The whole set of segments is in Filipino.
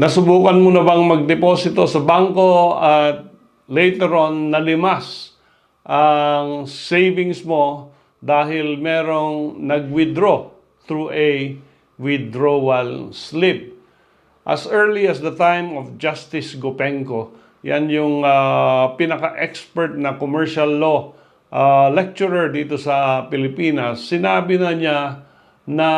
Nasubukan mo na bang magdeposito sa bangko at later on nalimas ang savings mo dahil merong nag-withdraw through a withdrawal slip? As early as the time of Justice Gopenko, yan yung ah, pinaka-expert na commercial law ah, lecturer dito sa Pilipinas, sinabi na niya na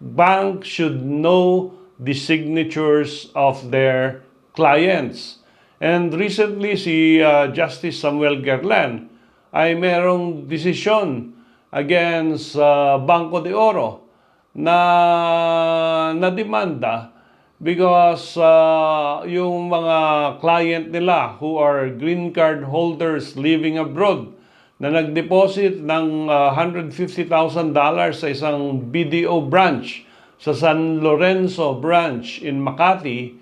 bank should know the signatures of their clients. And recently, si ah, Justice Samuel Gerlan ay merong desisyon against ah, Banco de Oro na nademanda because uh, yung mga client nila who are green card holders living abroad na nag-deposit ng uh, $150,000 sa isang BDO branch sa San Lorenzo branch in Makati,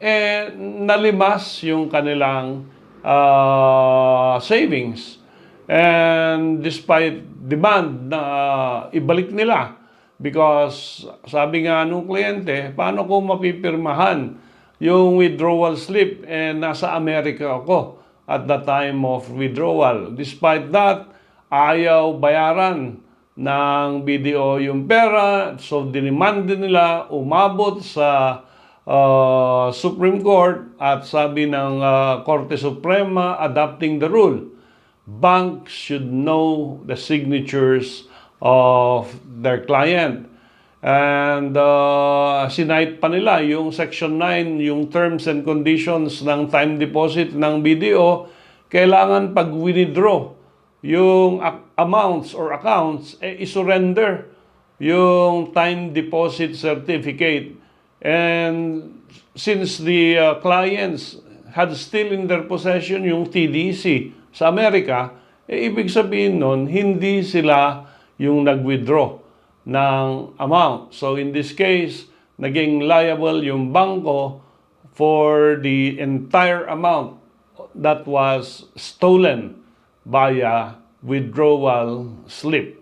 eh, nalimas yung kanilang uh, savings. And despite demand na uh, ibalik nila, Because sabi nga nung kliyente, paano ko mapipirmahan yung withdrawal slip eh nasa Amerika ako at the time of withdrawal. Despite that, ayaw bayaran ng BDO yung pera. So dinemand nila umabot sa uh, Supreme Court at sabi ng uh, Korte Suprema adopting the rule banks should know the signatures of their client. And uh, sinight pa nila yung Section 9, yung terms and conditions ng time deposit ng BDO, kailangan pag withdraw yung amounts or accounts, eh, isurrender yung time deposit certificate. And since the uh, clients had still in their possession yung TDC sa Amerika, eh, ibig sabihin nun, hindi sila yung nag-withdraw ng amount. So in this case, naging liable yung bangko for the entire amount that was stolen via withdrawal slip.